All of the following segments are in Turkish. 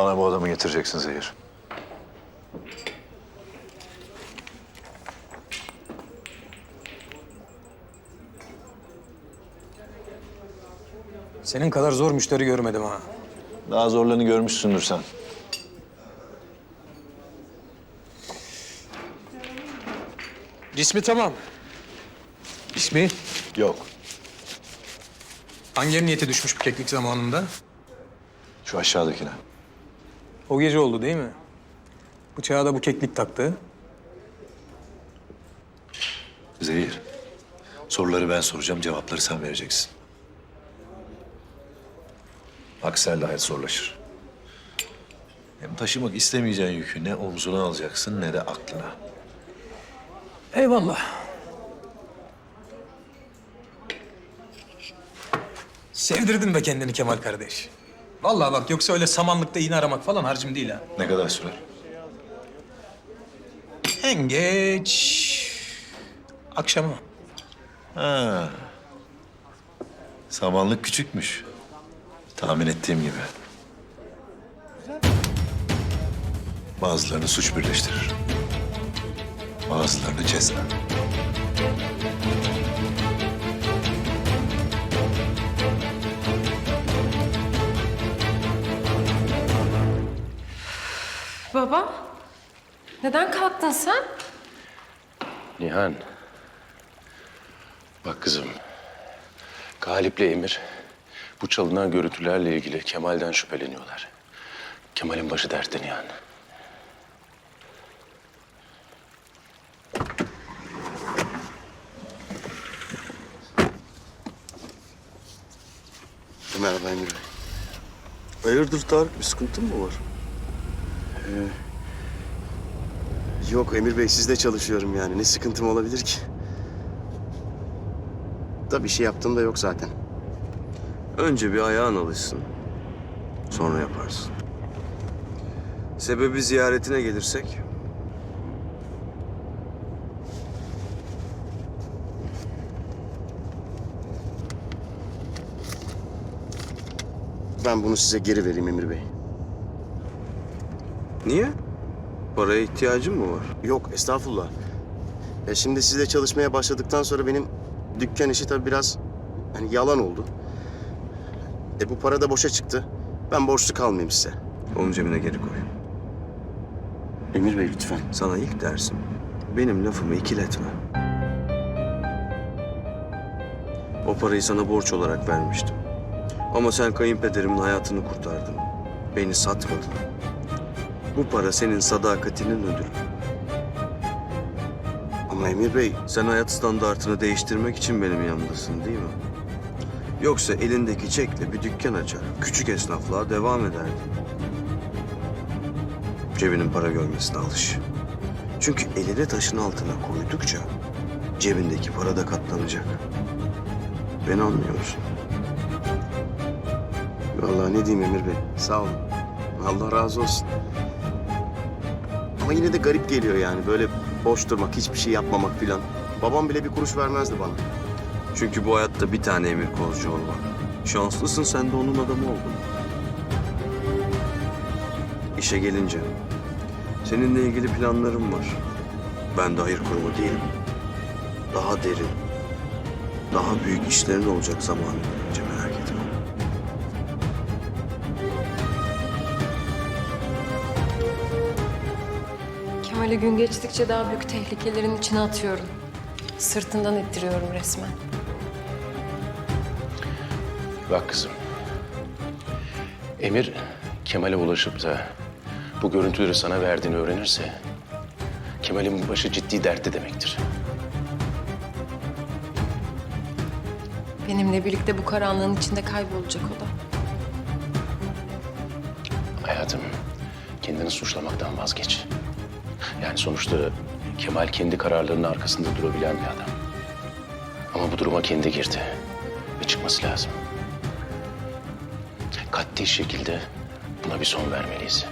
Bana bu adamı getireceksin Zehir. Senin kadar zor müşteri görmedim ha. Daha zorlarını görmüşsündür sen. Cismi tamam. İsmi? Yok. Hangi emniyete düşmüş bu keklik zamanında? Şu aşağıdakine. O gece oldu değil mi? Bıçağa da bu keklik taktı. Zehir. Soruları ben soracağım, cevapları sen vereceksin. Halde hayat zorlaşır. Hem taşımak istemeyeceğin yükü ne omzuna alacaksın ne de aklına. Eyvallah. Sevdirdin be kendini Kemal kardeş. Vallahi bak yoksa öyle samanlıkta iğne aramak falan harcım değil ha. Ne kadar sürer? En geç akşama. Ha. Samanlık küçükmüş. Tahmin ettiğim gibi. Bazılarını suç birleştirir. Bazılarını ceza. Baba, neden kalktın sen? Nihan. Bak kızım. Galip'le Emir bu çalınan görüntülerle ilgili Kemal'den şüpheleniyorlar. Kemal'in başı dertte Nihan. Merhaba Emir Bey. Hayırdır Tarık bir sıkıntın mı var? Ee, yok Emir Bey sizde çalışıyorum yani. Ne sıkıntım olabilir ki? Da bir şey yaptığım da yok zaten. Önce bir ayağın alışsın. Sonra yaparsın. Sebebi ziyaretine gelirsek... Ben bunu size geri vereyim Emir Bey. Niye? Paraya ihtiyacın mı var? Yok estağfurullah. Ya şimdi sizle çalışmaya başladıktan sonra benim dükkan işi tabii biraz hani yalan oldu. E bu para da boşa çıktı. Ben borçlu kalmayayım size. Onu cebine geri koy. Emir Bey lütfen. Sana ilk dersim. Benim lafımı ikiletme. O parayı sana borç olarak vermiştim. Ama sen kayınpederimin hayatını kurtardın. Beni satmadın. Bu para senin sadakatinin ödülü. Ama Emir Bey Sen hayat standartını değiştirmek için benim yanımdasın değil mi? Yoksa elindeki çekle bir dükkan açar, küçük esnaflığa devam ederdin. Cebinin para görmesine alış. Çünkü elini taşın altına koydukça cebindeki para da katlanacak. Beni anlıyor musun? Vallahi ne diyeyim Emir Bey. Sağ olun. Allah razı olsun. Ama yine de garip geliyor yani böyle boş durmak, hiçbir şey yapmamak filan. Babam bile bir kuruş vermezdi bana. Çünkü bu hayatta bir tane Emir Kozcuoğlu var. Şanslısın sen de onun adamı oldun. İşe gelince seninle ilgili planlarım var. Ben de hayır kurumu değilim. Daha derin, daha büyük işlerin olacak zamanı önce Kemal'i gün geçtikçe daha büyük tehlikelerin içine atıyorum. Sırtından ittiriyorum resmen. Bak kızım. Emir Kemal'e ulaşıp da bu görüntüleri sana verdiğini öğrenirse Kemal'in başı ciddi dertte demektir. Benimle birlikte bu karanlığın içinde kaybolacak o da. Hayatım, kendini suçlamaktan vazgeç. Yani sonuçta Kemal kendi kararlarının arkasında durabilen bir adam. Ama bu duruma kendi girdi ve çıkması lazım. Katli şekilde buna bir son vermeliyiz.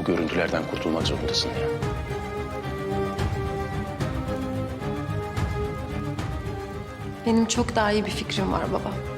O görüntülerden kurtulmak zorundasın ya. Benim çok daha iyi bir fikrim var baba.